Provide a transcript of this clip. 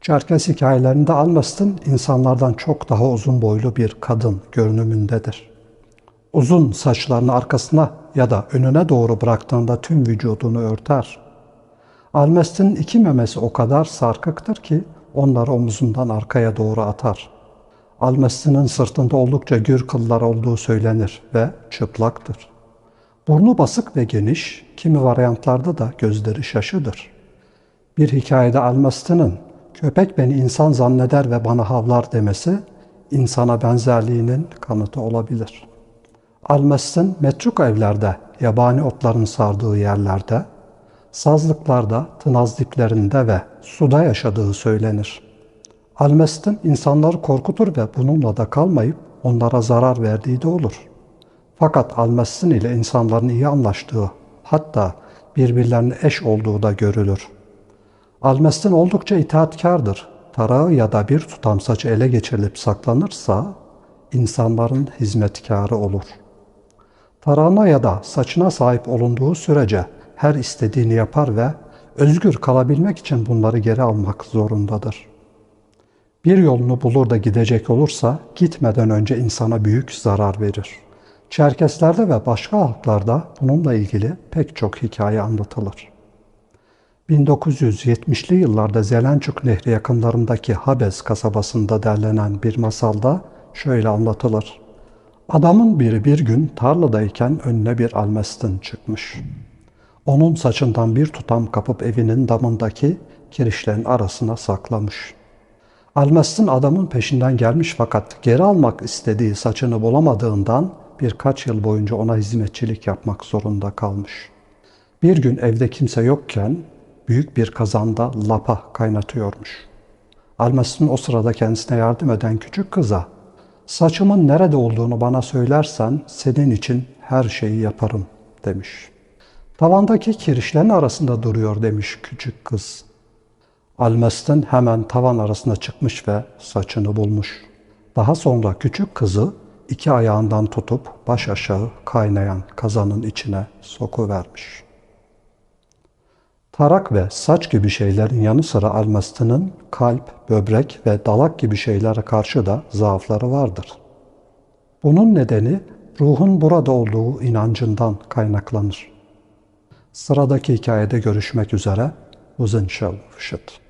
Çerkes hikayelerinde Almast'ın insanlardan çok daha uzun boylu bir kadın görünümündedir. Uzun saçlarını arkasına ya da önüne doğru bıraktığında tüm vücudunu örter. Almast'ın iki memesi o kadar sarkıktır ki onları omuzundan arkaya doğru atar. Almast'ın sırtında oldukça gür kıllar olduğu söylenir ve çıplaktır. Burnu basık ve geniş, kimi varyantlarda da gözleri şaşıdır. Bir hikayede Almast'ın köpek beni insan zanneder ve bana havlar demesi insana benzerliğinin kanıtı olabilir. Almast'ın metruk evlerde, yabani otların sardığı yerlerde, sazlıklarda, tınaz diplerinde ve suda yaşadığı söylenir. Almast'ın insanları korkutur ve bununla da kalmayıp onlara zarar verdiği de olur. Fakat Almast'ın ile insanların iyi anlaştığı, hatta birbirlerine eş olduğu da görülür. Almast'ın oldukça itaatkardır. Tarağı ya da bir tutam saçı ele geçirilip saklanırsa insanların hizmetkarı olur. Tarağına ya da saçına sahip olunduğu sürece her istediğini yapar ve özgür kalabilmek için bunları geri almak zorundadır. Bir yolunu bulur da gidecek olursa gitmeden önce insana büyük zarar verir. Çerkeslerde ve başka halklarda bununla ilgili pek çok hikaye anlatılır. 1970'li yıllarda Zelençuk Nehri yakınlarındaki Habez kasabasında derlenen bir masalda şöyle anlatılır. Adamın biri bir gün tarladayken önüne bir almestin çıkmış. Onun saçından bir tutam kapıp evinin damındaki kirişlerin arasına saklamış. Almestin adamın peşinden gelmiş fakat geri almak istediği saçını bulamadığından birkaç yıl boyunca ona hizmetçilik yapmak zorunda kalmış. Bir gün evde kimse yokken büyük bir kazanda lapa kaynatıyormuş. Almas'ın o sırada kendisine yardım eden küçük kıza saçımın nerede olduğunu bana söylersen senin için her şeyi yaparım demiş. Tavandaki kirişlerin arasında duruyor demiş küçük kız. Almast'ın hemen tavan arasına çıkmış ve saçını bulmuş. Daha sonra küçük kızı iki ayağından tutup baş aşağı kaynayan kazanın içine sokuvermiş. Tarak ve saç gibi şeylerin yanı sıra almastının kalp, böbrek ve dalak gibi şeylere karşı da zaafları vardır. Bunun nedeni ruhun burada olduğu inancından kaynaklanır. Sıradaki hikayede görüşmek üzere. Uzun Şevşit.